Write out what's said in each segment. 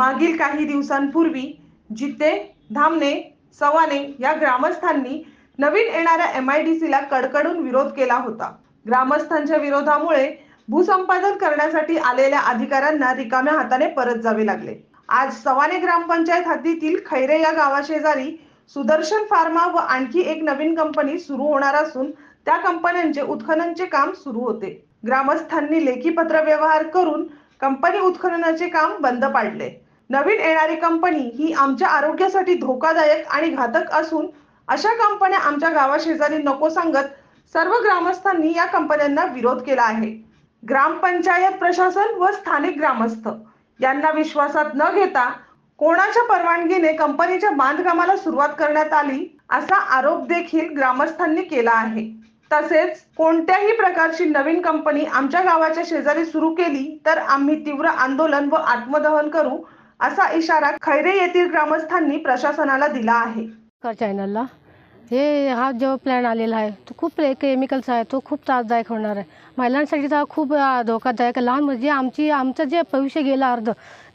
मागील काही दिवसांपूर्वी जिते धामणे सवाने या ग्रामस्थांनी नवीन येणाऱ्या एम आय डी सीला कडकडून विरोध केला होता. ग्रामस्थांच्या विरोधामुळे भूसंपादन करण्यासाठी आलेल्या अधिकाऱ्यांना रिकाम्या हाताने परत जावे लागले. आज सवाने ग्रामपंचायत हद्दीतील खैरे या गावाशेजारी सुदर्शन फार्मा व आणखी एक नवीन कंपनी सुरू होणार असून त्या कंपन्यांचे उत्खननचे काम सुरू होते. ग्रामस्थांनी लेखी पत्र व्यवहार करून कंपनी उत्खननाचे काम बंद पाडले. नवीन येणारी कंपनी ही आमच्या आरोग्यासाठी धोकादायक आणि घातक असून अशा कंपन्या आमच्या गावाशेजारी नको सांगत सर्व ग्रामस्थांनी या कंपन्यांना विरोध केला आहे. ग्रामपंचायत प्रशासन व स्थानिक ग्रामस्थ यांना विश्वासात न घेता कोणाच्या परवानगीने कंपनीच्या बांधकामाला सुरुवात करण्यात आली असा आरोप देखील ग्रामस्थांनी केला आहे. तसेच कोणत्याही प्रकारची नवीन कंपनी आमच्या गावाच्या शेजारी सुरू केली तर आम्ही तीव्र आंदोलन व आत्मदहन करू असा इशारा खैरे येथील ग्रामस्थांनी प्रशासनाला दिला आहे. कर चॅनलला. हे हा जो प्लॅन आलेला आहे तो खूप केमिकल्स आहे तो खूप त्रासदायक होणार आहे. महिलांसाठी तर हा खूप धोकादायक आहे. लहान म्हणजे आमची आमचं जे भविष्य गेलं अर्ध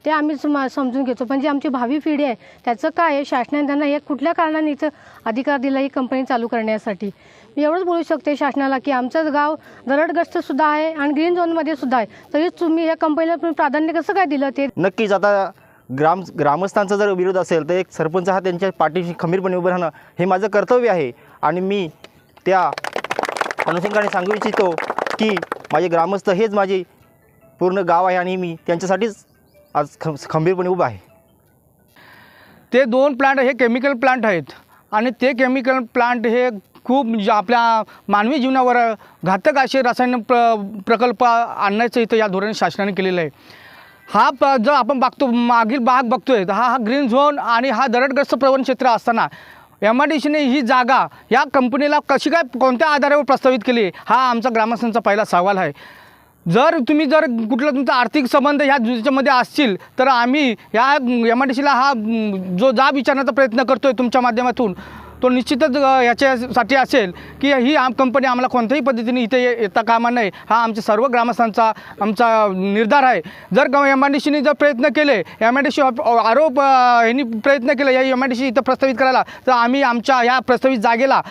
ते आम्ही सम समजून घेतो. पण जी आमची भावी पिढी आहे त्याचं काय आहे? शासनाने त्यांना हे कुठल्या कारणाने इथं अधिकार दिला ही कंपनी चालू करण्यासाठी? मी एवढंच बोलू शकते शासनाला की आमचं गाव दरडग्रस्तसुद्धा आहे आणि ग्रीन झोनमध्ये सुद्धा आहे. तरी तुम्ही या कंपनीला तुम्ही प्राधान्य कसं काय दिलं ते? नक्कीच. आता ग्राम ग्रामस्थांचा जर विरोध असेल तर एक सरपंच हा त्यांच्या पाठीशी खंबीरपणे उभं राहणं हे माझं कर्तव्य आहे. आणि मी त्या अनुषंगाने सांगू इच्छितो की माझे ग्रामस्थ हेच माझे पूर्ण गाव आहे आणि मी त्यांच्यासाठीच आज ख खंबीरपणे उभा आहे. ते दोन प्लांट हे केमिकल प्लांट आहेत. आणि ते केमिकल प्लांट हे खूप म्हणजे आपल्या मानवी जीवनावर घातक असे रासायनिक प्र प्रकल्प आणण्याचं इथं या धोरण शासनाने केलेलं आहे. हा प जर आपण बघतो मागील भाग बघतोय तर हा हा ग्रीन झोन आणि हा दरडग्रस्त प्रवण क्षेत्र असताना एम आय डी सीने ही जागा या कंपनीला कशी काय कोणत्या आधारावर प्रस्तावित केली? हा आमचा ग्रामस्थांचा पहिला सवाल आहे. जर तुम्ही जर कुठला तुमचा आर्थिक संबंध ह्या याच्यामध्ये असतील तर आम्ही या एम आय डी सीला हा जो जाब विचारण्याचा प्रयत्न करतो आहे तुमच्या माध्यमातून. तो निश्चितच याच्यासाठी असेल की ही आम कंपनी आम्हाला कोणत्याही पद्धतीने इथे येता कामा नये. हा आमच्या सर्व ग्रामस्थांचा आमचा निर्धार आहे. जर एम आय डी सीने जर प्रयत्न केले एम आय डी सी आरोप यांनी प्रयत्न केले या एम आय डी सी इथं प्रस्तावित करायला तर आम्ही आमच्या या प्रस्तावित जागेला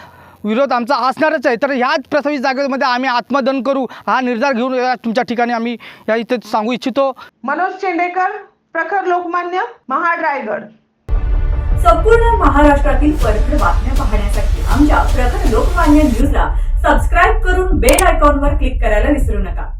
विरोध आमचा असणारच आहे. तर ह्याच प्रस्तावित जागेमध्ये आम्ही आत्मदन करू हा निर्धार घेऊन या तुमच्या ठिकाणी आम्ही या इथे सांगू इच्छितो. मनोज चेंडेकर प्रखर लोकमान्य महाड रायगड संपूर्ण महाराष्ट्रातील परखड बातम्या पाहण्यासाठी आमच्या प्रखर लोकमान्य न्यूजला सबस्क्राईब करून बेल आयकॉनवर क्लिक करायला विसरू नका.